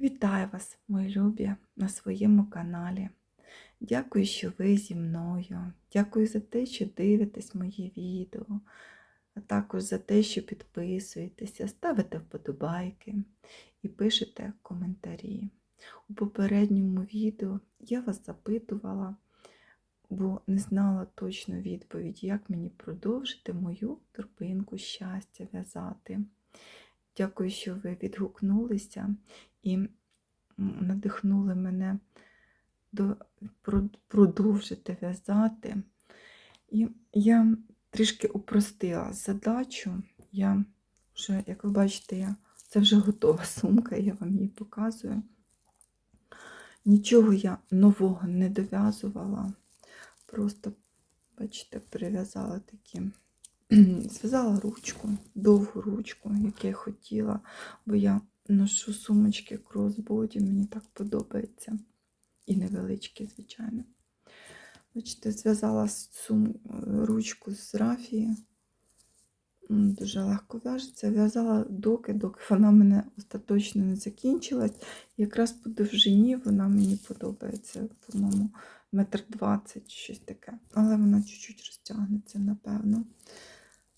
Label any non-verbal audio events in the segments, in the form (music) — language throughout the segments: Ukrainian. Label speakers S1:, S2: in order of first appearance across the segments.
S1: Вітаю вас, мої любі, на своєму каналі. Дякую, що ви зі мною. Дякую за те, що дивитесь мої відео, а також за те, що підписуєтеся, ставите вподобайки і пишете коментарі. У попередньому відео я вас запитувала, бо не знала точно відповідь, як мені продовжити мою торбинку щастя в'язати. Дякую, що ви відгукнулися і надихнули мене до, продовжити в'язати. І я трішки упростила задачу. Я вже, як ви бачите, я, це вже готова сумка, я вам її показую. Нічого я нового не дов'язувала. Просто, бачите, прив'язала такі (clears throat) зв'язала ручку, довгу ручку, як я хотіла, бо я ношу сумочки кросбоді, мені так подобається. І невеличкі, звичайно. Бачите, зв'язала сум... ручку з рафії. Дуже легко в'яжеться. В'язала доки, доки вона мене остаточно не закінчилась. Якраз по довжині вона мені подобається, по-моєму, метр двадцять, щось таке. Але вона чуть-чуть розтягнеться, напевно.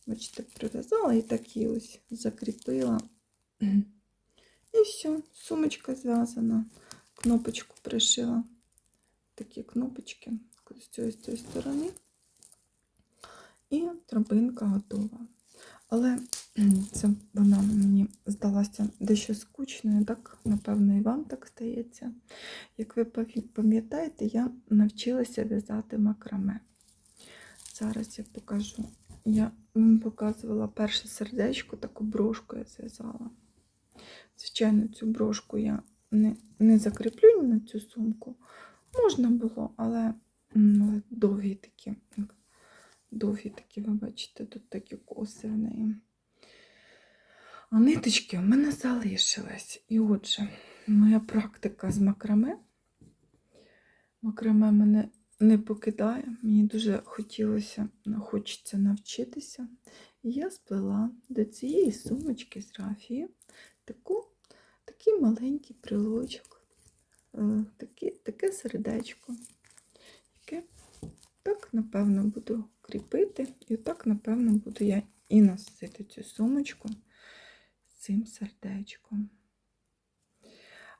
S1: Бачите, прив'язала і так її ось закріпила. І все, сумочка зв'язана. Кнопочку пришила. Такі кнопочки з цієї, з цієї сторони. І торбинка готова. Але це вона мені здалася дещо скучною, так, напевно, і вам так стається. Як ви пам'ятаєте, я навчилася в'язати макраме. Зараз я покажу. Я вам показувала перше сердечко, таку брошку я зв'язала. Звичайно, цю брошку я не, не закріплю на цю сумку. Можна було, але, але довгі такі. Довгі такі, ви бачите, тут такі коси в неї. А ниточки в мене залишились. І отже, моя практика з макраме. Макраме мене не покидає. Мені дуже хотілося, хочеться навчитися. І я сплела до цієї сумочки з рафії таку, такий маленький прилочок, е, такі, таке сердечко, яке так, напевно, буду кріпити. І так, напевно, буду я і носити цю сумочку з цим сердечком.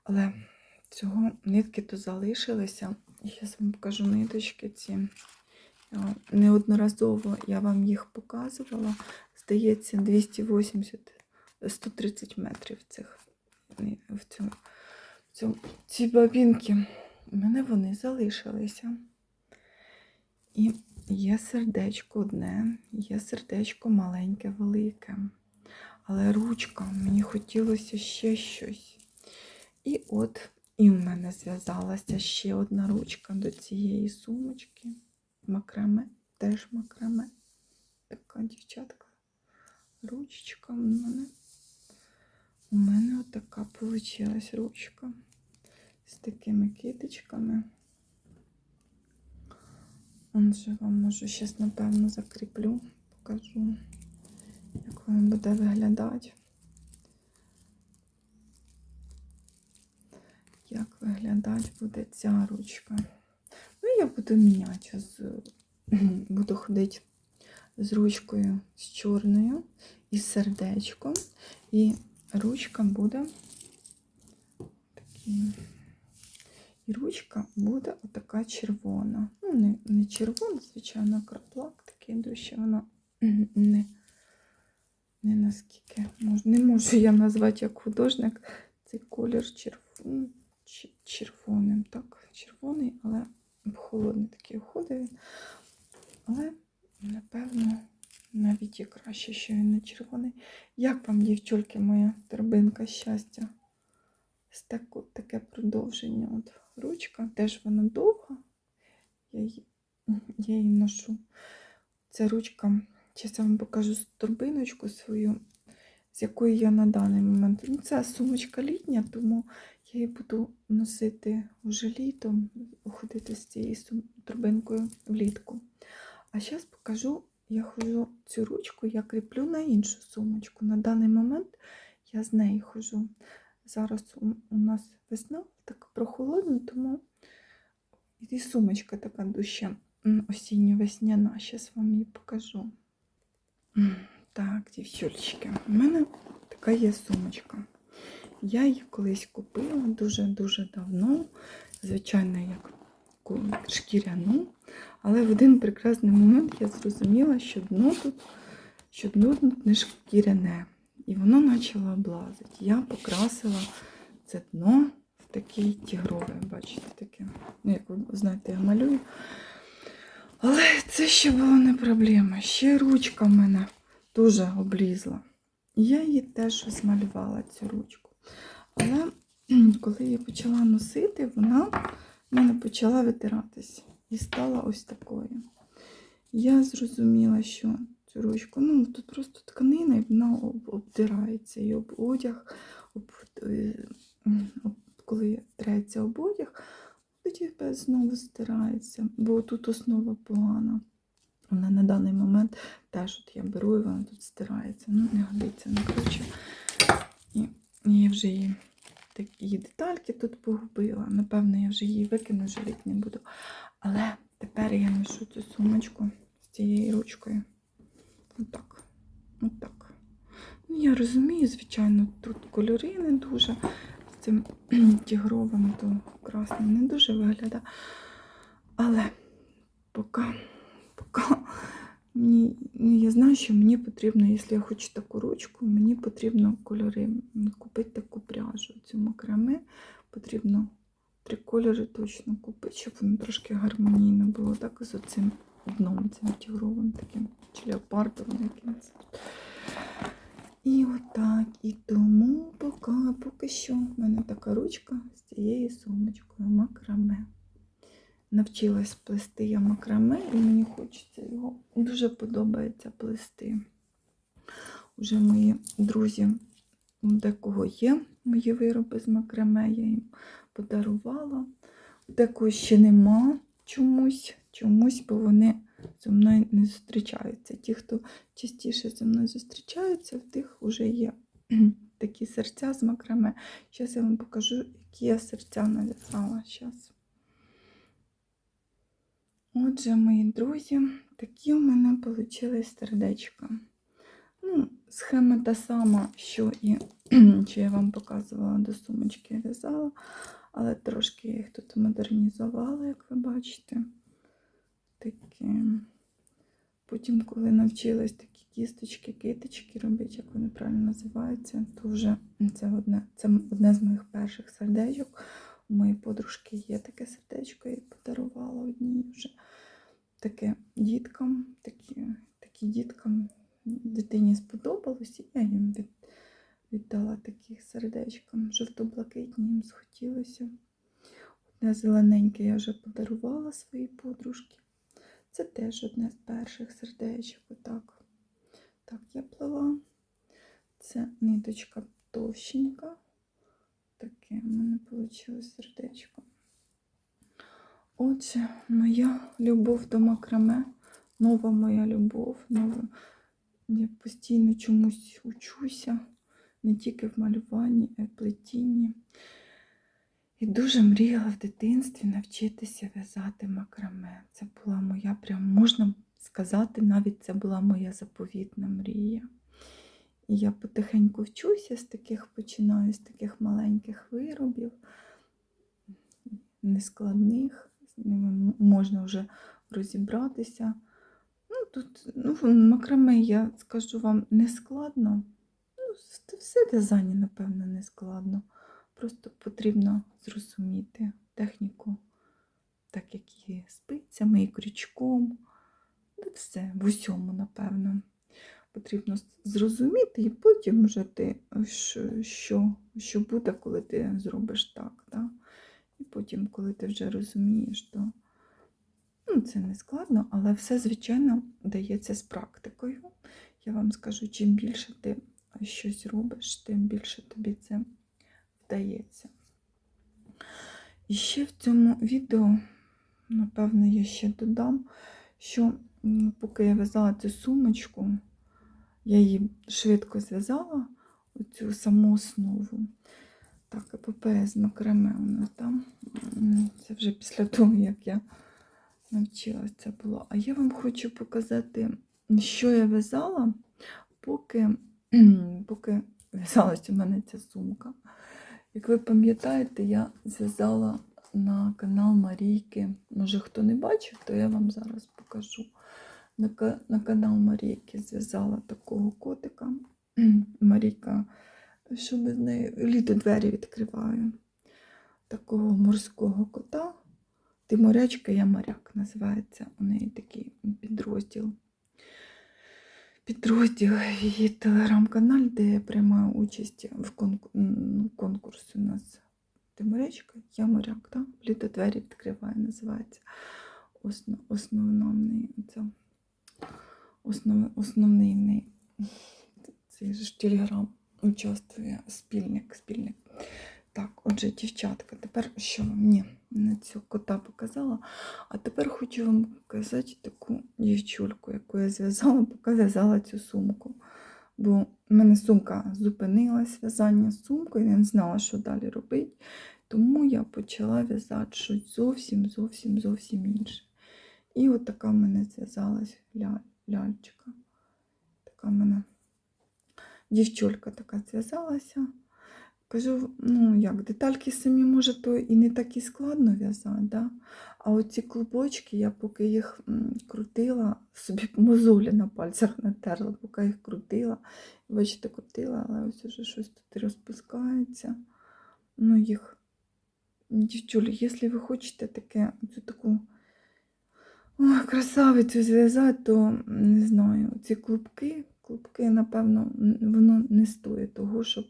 S1: Але цього нитки то залишилися. Зараз вам покажу ниточки ці. Неодноразово я вам їх показувала. Здається, 280-130 метрів цих в цьому, в цьому, ці бабінки. У мене вони залишилися. І є сердечко одне, є сердечко маленьке, велике. Але ручка, мені хотілося ще щось. І от і в мене зв'язалася ще одна ручка до цієї сумочки. Макраме, теж макраме. Така дівчатка. Ручечка в мене. У мене отака вийшла ручка з такими китичками. Он же вам можу зараз, напевно, закріплю, покажу, як воно буде виглядати. Як виглядати буде ця ручка. Ну, я буду міняти. З... (clears throat) Буду ходити з ручкою з чорною і з сердечком. І ручка буде такі. І ручка буде отака червона. Ну, не, не червона, звичайно, краплак такий дужче, вона не, не наскільки можу. Не можу я назвати як художник цей колір червон, червоним. Так, червоний, але холодний такий входить він. Але, напевно, навіть і краще, що він не червоний. Як вам, дівчульки, моя торбинка щастя? Ось так, от таке продовження. От ручка, теж вона довга. Я її, я її ношу. Ця ручка, зараз я вам покажу торбиночку свою, з якою я на даний момент. Ну, це сумочка літня, тому я її буду носити вже літом, ходити з цією торбинкою влітку. А зараз покажу, я ходжу цю ручку, я кріплю на іншу сумочку. На даний момент я з нею ходжу. Зараз у, нас весна, так прохолодно, тому і сумочка така дуже осінньо-весняна. Зараз вам її покажу. Так, дівчулечки, у мене така є сумочка. Я її колись купила дуже-дуже давно, звичайно, як ку- шкіряну. Але в один прекрасний момент я зрозуміла, що дно тут, що дно тут не шкіряне. І воно почало облазити. Я покрасила це дно в такий тігровий, бачите, таке. Ну, як ви знаєте, я малюю. Але це ще була не проблема. Ще ручка в мене дуже облізла. І я її теж змалювала цю ручку. Але коли я почала носити, вона в мене почала витиратися і стала ось такою. Я зрозуміла, що цю ручку, ну тут просто тканина, і вона обдирається, і об одяг, об, е, об, коли треться об одяг, тоді знову стирається, бо тут основа погана. Вона на даний момент теж от я беру і вона тут стирається. Ну, не годиться, ну коротше. І я вже її такі детальки тут погубила. Напевно, я вже її викину, жаліти не буду. Але тепер я ношу цю сумочку з цією ручкою. Отак. Отак. Ну, я розумію, звичайно, тут кольори не дуже. З цим (clears throat) тігровим, то красним не дуже виглядає. Але поки, поки мені, ну, я знаю, що мені потрібно, якщо я хочу таку ручку, мені потрібно кольори. Купити таку пряжу. Цю макраме потрібно три кольори точно купити, щоб воно трошки гармонійно було. Так з оцим дном, цим тігровим таким, чи леопардовим якимось. І отак. І тому поки, поки що в мене така ручка з цією сумочкою макраме. Навчилась плести я макраме, і мені хочеться його дуже подобається плести. Уже мої друзі, декого є мої вироби з макраме, я їм подарувала. Декого ще нема чомусь, чомусь, бо вони зі мною не зустрічаються. Ті, хто частіше зі мною зустрічаються, в тих вже є такі серця з макраме. Зараз я вам покажу, які я серця нав'язала. Зараз. Отже, мої друзі, такі у мене вийшли сердечка. Ну, схема та сама, що і (clears throat) що я вам показувала до сумочки в'язала, але трошки я їх тут модернізувала, як ви бачите. Такі. Потім, коли навчилась такі кісточки, киточки робити, як вони правильно називаються, то вже це одне, це одне з моїх перших сердечок. У моєї подружки є таке сердечко, їй подарувала одній вже таке діткам, такі, такі діткам дитині сподобалось, і я їм від, віддала таких сердечкам. Жовто-блакитні їм схотілося. Одне зелененьке я вже подарувала своїй подружці. Це теж одне з перших сердечок. Отак. Так, я плела. Це ниточка товщенька. Таке в мене вийшло сердечко. Отже, моя любов до макраме, нова моя любов. Нова. Я постійно чомусь учуся, не тільки в малюванні, а й в плетінні. І дуже мріяла в дитинстві навчитися в'язати макраме. Це була моя, прям можна сказати, навіть це була моя заповітна мрія. Я потихеньку вчуся з таких, починаю з таких маленьких виробів, нескладних, з ними можна вже розібратися. Ну, тут ну, макраме, я скажу вам, не складно. Ну, все в'язання, напевно, не складно. Просто потрібно зрозуміти техніку, так як і спицями, і крючком. Все, в усьому, напевно. Потрібно зрозуміти, і потім вже ти, що, що, буде, коли ти зробиш так. Да? І потім, коли ти вже розумієш, то ну, це не складно, але все, звичайно, дається з практикою. Я вам скажу, чим більше ти щось робиш, тим більше тобі це вдається. І ще в цьому відео, напевно, я ще додам, що поки я в'язала цю сумочку, я її швидко зв'язала, оцю саму основу. Так, епопея з макраме у нас там. Це вже після того, як я навчилася це було. А я вам хочу показати, що я в'язала, поки, (clears throat) поки в'язалась у мене ця сумка. Як ви пам'ятаєте, я зв'язала на канал Марійки. Може, хто не бачив, то я вам зараз покажу. На, на канал Марійки зв'язала такого котика. (clears throat) Марійка, що ми з нею літо двері відкриваю. Такого морського кота. Ти морячка, я моряк називається. У неї такий підрозділ. Підрозділ її телеграм-каналі, де я приймаю участь в конкурсі у нас. Ти морячка, я моряк, так? Літо двері відкриваю, називається. Основ... Основний, це... Основ... Основний. Цей ж телеграм участвує спільник, спільник. Так, отже, дівчатка, тепер що вам? Ні, не цього кота показала. А тепер хочу вам показати таку дівчульку, яку я зв'язала, поки в'язала цю сумку. Бо в мене сумка зупинилась, в'язання сумкою, я не знала, що далі робити. Тому я почала в'язати щось зовсім, зовсім, зовсім інше. І от така в мене зв'язалась ля, ляльчика. Така в мене дівчулька така зв'язалася. Кажу, ну як, детальки самі, може, то і не так і складно в'язати, да? а оці клубочки, я поки їх крутила, собі мозолі на пальцях натерла, поки їх крутила. Бачите, крутила, але ось уже щось тут розпускається. Ну, їх, дівчулі, якщо ви хочете таке, цю таку ой, красавицю зв'язати, то не знаю, ці клубки, клубки, напевно, воно не стоїть того, щоб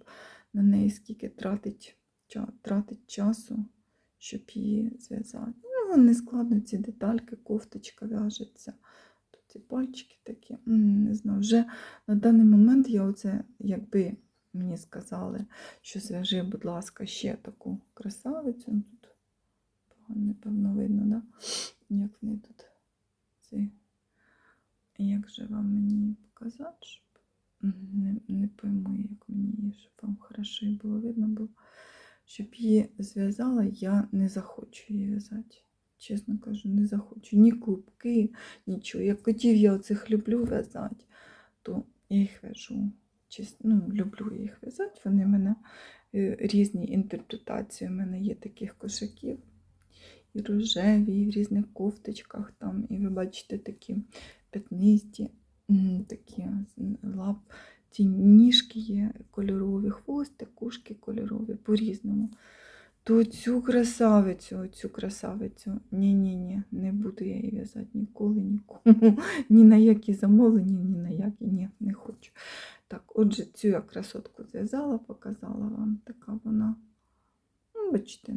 S1: на неї скільки тратить, тратить часу, щоб її зв'язати. Ну, не складно ці детальки, кофточка в'яжеться. Тут ці пальчики такі, не знаю. Вже на даний момент я оце, якби мені сказали, що зв'яжи, будь ласка, ще таку красавицю. Ну, Тут погано, напевно, видно, да? як в неї тут цей. Як же вам мені показати, щоб не, не пойму, як мені щоб вам хорошо було видно, бо щоб її зв'язала, я не захочу її в'язати. Чесно кажу, не захочу. Ні клубки, нічого. Як котів я оцих люблю в'язати, то я їх в'яжу. Ну, люблю їх в'язати. Вони в мене е, різні інтерпретації. У мене є таких кошаків. І рожеві, і в різних кофточках там. І ви бачите такі п'ятнисті, такі лап, ці ніжки є кольорові, хвости, кушки кольорові, по-різному. То цю красавицю, цю красавицю, ні-ні-ні, не буду я її в'язати ніколи, нікому. (laughs) Ні на які замовлення, ні на які, ні, не хочу. Так, отже, цю я красотку зв'язала, показала вам. Така вона. Ну, бачите,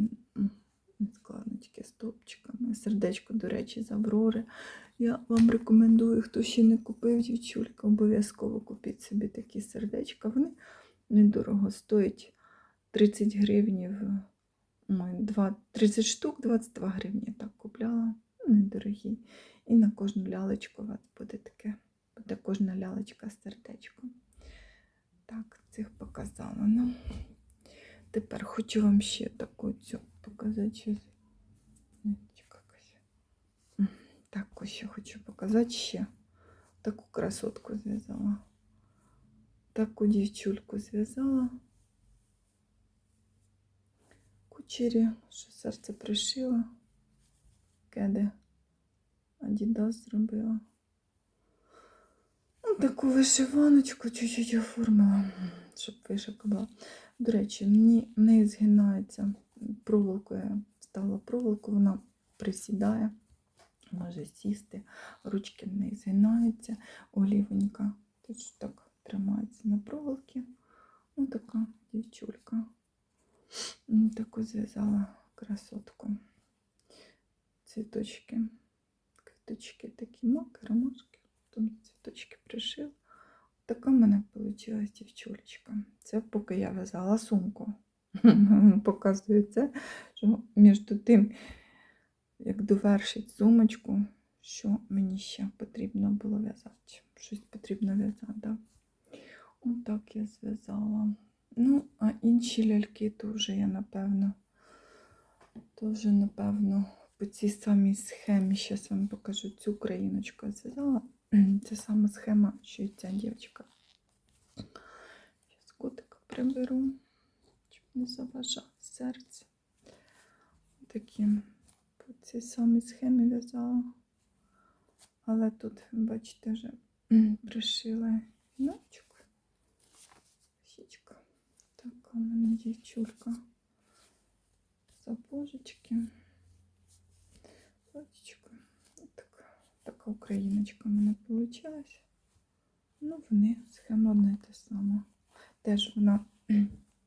S1: м, не складно тільки стопчиками. Сердечко, до речі, з Аврори. Я вам рекомендую, хто ще не купив дівчулька, обов'язково купіть собі такі сердечка. Вони недорого стоять 30 гривнів. 30 штук, 22 гривні я так купляла. Ну, Недорогі. І на кожну лялечку у вас буде таке, буде кожна лялечка з сердечком. Так, цих показала. Ну, тепер хочу вам ще таку цю показати. М, Так, ще хочу показати ще. Таку красотку зв'язала. Таку дівчульку зв'язала. Кучері, що серце пришила. Кеди. Адідас зробила. Ну, таку вишиваночку чуть-чуть оформила, щоб вишивка була. До речі, мені в неї згинається проволоку. Я вставила проволоку, вона присідає, може сісти, ручки в неї згинаються, олівонька. Теж так тримається на проволокі. Ось така дівчулька. Таку зв'язала красотку. Цвіточки, квіточки такі мак, ромашки, потім цвіточки пришив. Така в мене вийшла дівчулечка. Це поки я в'язала сумку. (laughs) Показую це, що між тим, як довершить сумочку, що мені ще потрібно було в'язати. Щось потрібно в'язати. Да? Отак я зв'язала. Ну, а інші ляльки вже я, напевно, вже, напевно, по цій самій схемі. Зараз вам покажу цю країночку зв'язала. Це сама схема, що і ця дівчинка. Зараз котика приберу, щоб не заважав серце. Такі по цій самій схемі в'язала. Але тут, бачите, вже пришила віночок. Січка. Така у мене дівчулька. Сапожечки. Платічко. Така, така україночка в мене вийшла. Ну, вони схема одна і та сама. Теж вона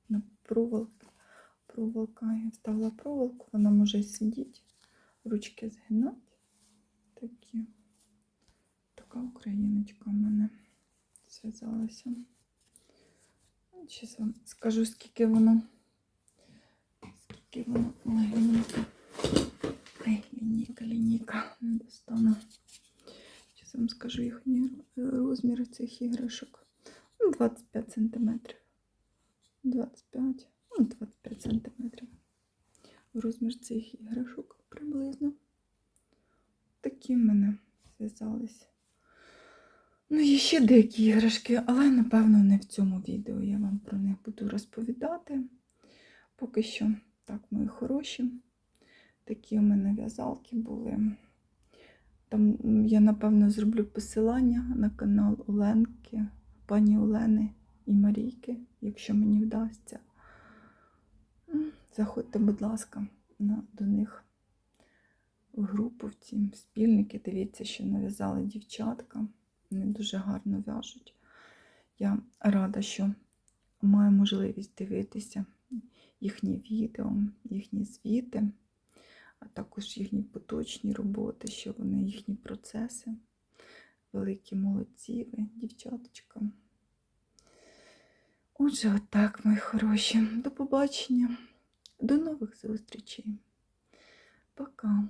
S1: на проволоки. Проволока. Я вставила проволоку, вона може сидіти, ручки згинати. Такі. Така україночка в мене зв'язалася. Зараз вам скажу, скільки воно. Скільки воно. Ой, лінійка, лінійка. Не достану. Вам скажу їхні розміри цих іграшок. Ну, 25 сантиметрів. 25, ну, 25 сантиметрів. Розмір цих іграшок приблизно. Такі в мене зв'язалися. Ну, є ще деякі іграшки, але, напевно, не в цьому відео. Я вам про них буду розповідати. Поки що, так, мої хороші. Такі у мене в'язалки були. Там я, напевно, зроблю посилання на канал Оленки, пані Олени і Марійки, якщо мені вдасться. Заходьте, будь ласка, на, до них в групу в ці спільники. Дивіться, що нав'язали дівчатка. Вони дуже гарно в'яжуть. Я рада, що маю можливість дивитися їхні відео, їхні звіти, а також їхні поточні роботи, що вони, їхні процеси. Великі молодці ви, дівчаточка. Отже, отак, мої хороші. До побачення, до нових зустрічей. Пока.